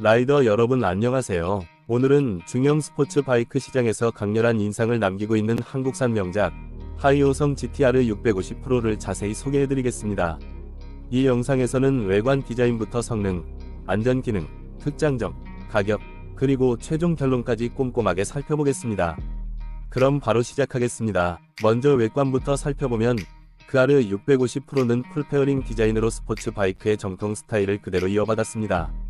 라이더 여러분 안녕하세요. 오늘은 중형 스포츠 바이크 시장에서 강렬한 인상을 남기고 있는 한국산 명작 하이오성 GTR 650 프로를 자세히 소개해드리겠습니다. 이 영상에서는 외관 디자인부터 성능, 안전 기능, 특장점, 가격, 그리고 최종 결론까지 꼼꼼하게 살펴보겠습니다. 그럼 바로 시작하겠습니다. 먼저 외관부터 살펴보면 그아르 650 프로는 풀페어링 디자인으로 스포츠 바이크의 정통 스타일을 그대로 이어받았습니다.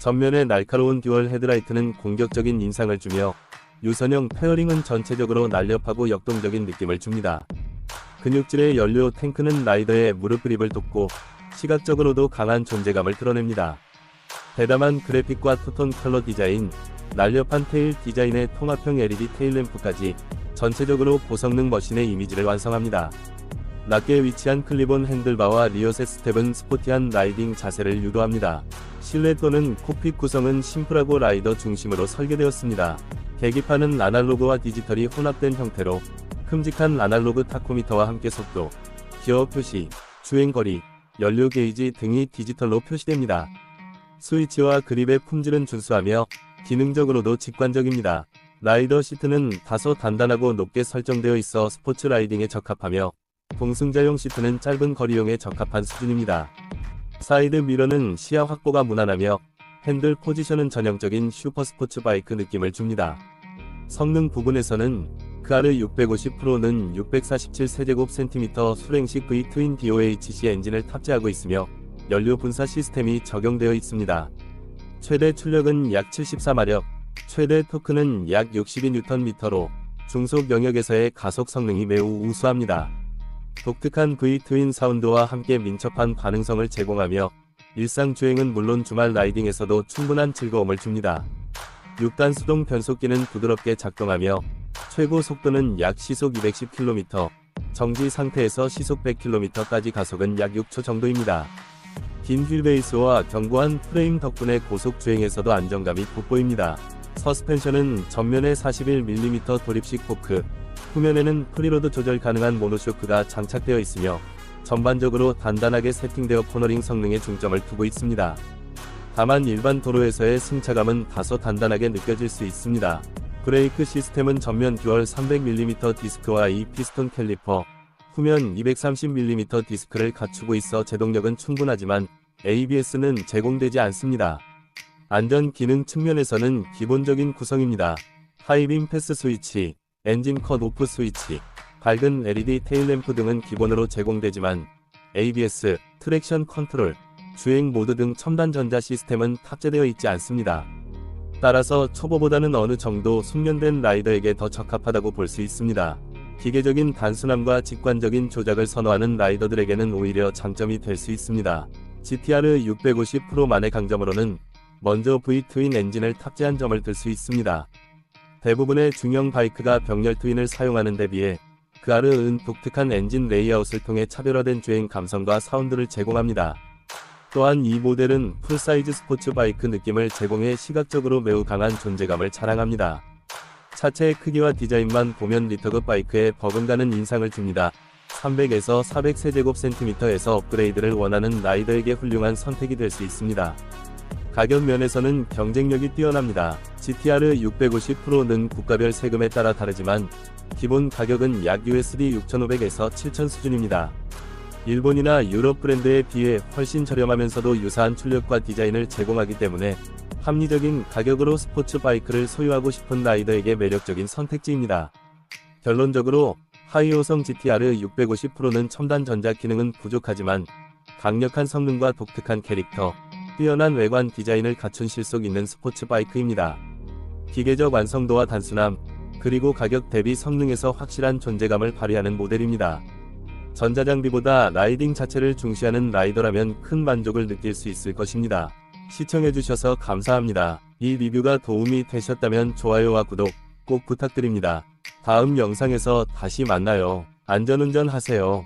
전면의 날카로운 듀얼 헤드라이트는 공격적인 인상을 주며 유선형 페어링은 전체적으로 날렵하고 역동적인 느낌을 줍니다. 근육질의 연료 탱크는 라이더의 무릎 그립을 돕고 시각적으로도 강한 존재감을 드러냅니다. 대담한 그래픽과 투톤 컬러 디자인, 날렵한 테일 디자인의 통합형 LED 테일램프까지 전체적으로 고성능 머신의 이미지를 완성합니다. 낮게 위치한 클리본 핸들바와 리어셋 스텝은 스포티한 라이딩 자세를 유도합니다. 실내 또는 콕핏 구성은 심플하고 라이더 중심으로 설계되었습니다. 계기판은 아날로그와 디지털이 혼합된 형태로 큼직한 아날로그 타코미터와 함께 속도, 기어 표시, 주행거리, 연료 게이지 등이 디지털로 표시됩니다. 스위치와 그립의 품질은 준수하며 기능적으로도 직관적입니다. 라이더 시트는 다소 단단하고 높게 설정되어 있어 스포츠 라이딩에 적합하며 동승자용 시트는 짧은 거리용에 적합한 수준입니다. 사이드 미러는 시야 확보가 무난하며 핸들 포지션은 전형적인 슈퍼스포츠 바이크 느낌을 줍니다. 성능 부분에서는 그아르 650 프로는 647 세제곱센티미터 수랭식 V 트윈 DOHC 엔진을 탑재하고 있으며 연료 분사 시스템이 적용되어 있습니다. 최대 출력은 약 74마력, 최대 토크는 약 62Nm로 중속 영역에서의 가속 성능이 매우 우수합니다. 독특한 V 트윈 사운드와 함께 민첩한 반응성을 제공하며 일상 주행은 물론 주말 라이딩에서도 충분한 즐거움을 줍니다. 6단 수동 변속기는 부드럽게 작동하며 최고 속도는 약 시속 210km, 정지 상태에서 시속 100km까지 가속은 약 6초 정도입니다. 긴 휠베이스와 견고한 프레임 덕분에 고속 주행에서도 안정감이 돋보입니다. 서스펜션은 전면에 41mm 돌입식 포크, 후면에는 프리로드 조절 가능한 모노쇼크가 장착되어 있으며 전반적으로 단단하게 세팅되어 코너링 성능에 중점을 두고 있습니다. 다만 일반 도로에서의 승차감은 다소 단단하게 느껴질 수 있습니다. 브레이크 시스템은 전면 듀얼 300mm 디스크와 이 피스톤 캘리퍼, 후면 230mm 디스크를 갖추고 있어 제동력은 충분하지만 ABS는 제공되지 않습니다. 안전 기능 측면에서는 기본적인 구성입니다. 하이빔 패스 스위치, 엔진 컷 오프 스위치, 밝은 LED 테일램프 등은 기본으로 제공되지만 ABS, 트랙션 컨트롤, 주행 모드 등 첨단 전자 시스템은 탑재되어 있지 않습니다. 따라서 초보보다는 어느 정도 숙련된 라이더에게 더 적합하다고 볼 수 있습니다. 기계적인 단순함과 직관적인 조작을 선호하는 라이더들에게는 오히려 장점이 될 수 있습니다. GTR 650 프로만의 강점으로는 먼저 V-트윈 엔진을 탑재한 점을 들 수 있습니다. 대부분의 중형 바이크가 병렬 트윈을 사용하는 데 비해 그아르은 독특한 엔진 레이아웃을 통해 차별화된 주행 감성과 사운드를 제공합니다. 또한 이 모델은 풀사이즈 스포츠 바이크 느낌을 제공해 시각적으로 매우 강한 존재감을 자랑합니다. 차체의 크기와 디자인만 보면 리터급 바이크에 버금가는 인상을 줍니다. 300에서 400 세제곱센티미터에서 업그레이드를 원하는 라이더에게 훌륭한 선택이 될 수 있습니다. 가격 면에서는 경쟁력이 뛰어납니다. GTR 650 프로는 국가별 세금에 따라 다르지만 기본 가격은 약 USD 6,500에서 7,000 수준입니다. 일본이나 유럽 브랜드에 비해 훨씬 저렴하면서도 유사한 출력과 디자인을 제공하기 때문에 합리적인 가격으로 스포츠 바이크를 소유하고 싶은 라이더에게 매력적인 선택지입니다. 결론적으로 하이오성 GTR 650 프로는 첨단 전자 기능은 부족하지만 강력한 성능과 독특한 캐릭터, 뛰어난 외관 디자인을 갖춘 실속 있는 스포츠 바이크입니다. 기계적 완성도와 단순함, 그리고 가격 대비 성능에서 확실한 존재감을 발휘하는 모델입니다. 전자장비보다 라이딩 자체를 중시하는 라이더라면 큰 만족을 느낄 수 있을 것입니다. 시청해주셔서 감사합니다. 이 리뷰가 도움이 되셨다면 좋아요와 구독 꼭 부탁드립니다. 다음 영상에서 다시 만나요. 안전운전 하세요.